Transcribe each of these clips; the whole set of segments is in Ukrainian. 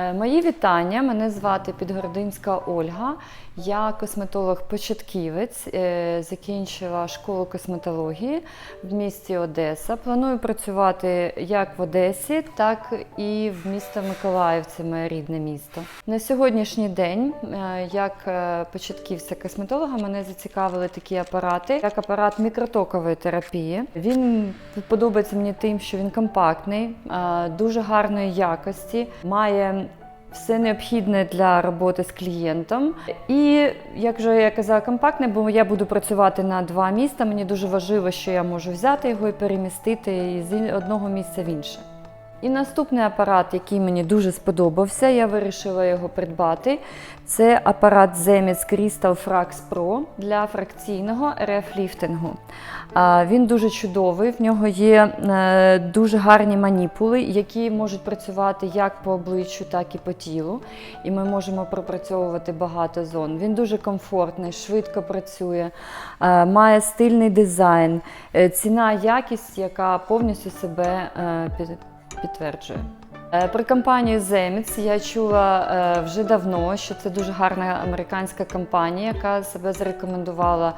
Е, Мої вітання. Мене звати Підгородинська Ольга. Я косметолог-початківець, е, закінчила школу косметології в місті Одеса. Планую працювати як в Одесі, так і в місто Миколаїв, це моє рідне місто. На сьогоднішній день, е, як початківця косметолога, мене зацікавили такі апарати, як апарат мікротокової терапії. Він подобається мені тим, що він компактний, дуже гарної якості, має все необхідне для роботи з клієнтом. І, як вже я казала, компактне, бо я буду працювати на два міста. Мені дуже важливо, що я можу взяти його і перемістити з одного місця в інше. І наступний апарат, який мені дуже сподобався, я вирішила його придбати. Це апарат Zemis Crystal Frax Pro для фракційного РФ-ліфтингу. Він дуже чудовий, в нього є е, дуже гарні маніпули, які можуть працювати як по обличчю, так і по тілу. І ми можемо пропрацьовувати багато зон. Він дуже комфортний, швидко працює, е, має стильний дизайн, е, ціна, якість, яка повністю себе е, під- підтверджує. Про компанію Zemitz я чула е, вже давно, що це дуже гарна американська компанія, яка себе зарекомендувала е,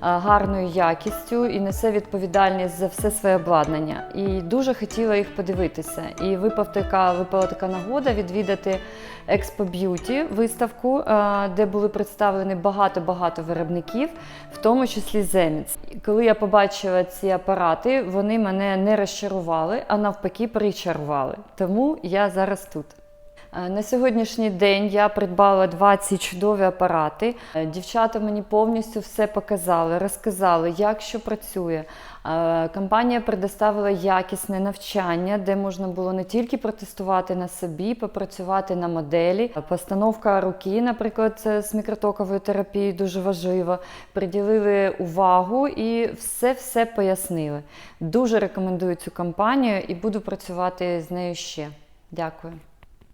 гарною якістю і несе відповідальність за все своє обладнання. І дуже хотіла їх подивитися. І випав така, випала така нагода відвідати Expo Beauty виставку, е, де були представлені багато-багато виробників, в тому числі Zemitz. Коли я побачила ці апарати, вони мене не розчарували, а навпаки причарували. Тому я зараз тут. Е, На сьогоднішній день я придбала 20 чудові апарати. Е, Дівчата мені повністю все показали, розказали, як що працює. Е, Компанія предоставила якісне навчання, де можна було не тільки протестувати на собі, попрацювати на моделі. Постановка руки, наприклад, з мікротоковою терапією дуже важливо. Приділили увагу і все-все пояснили. Дуже рекомендую цю компанію і буду працювати з нею ще. Дякую.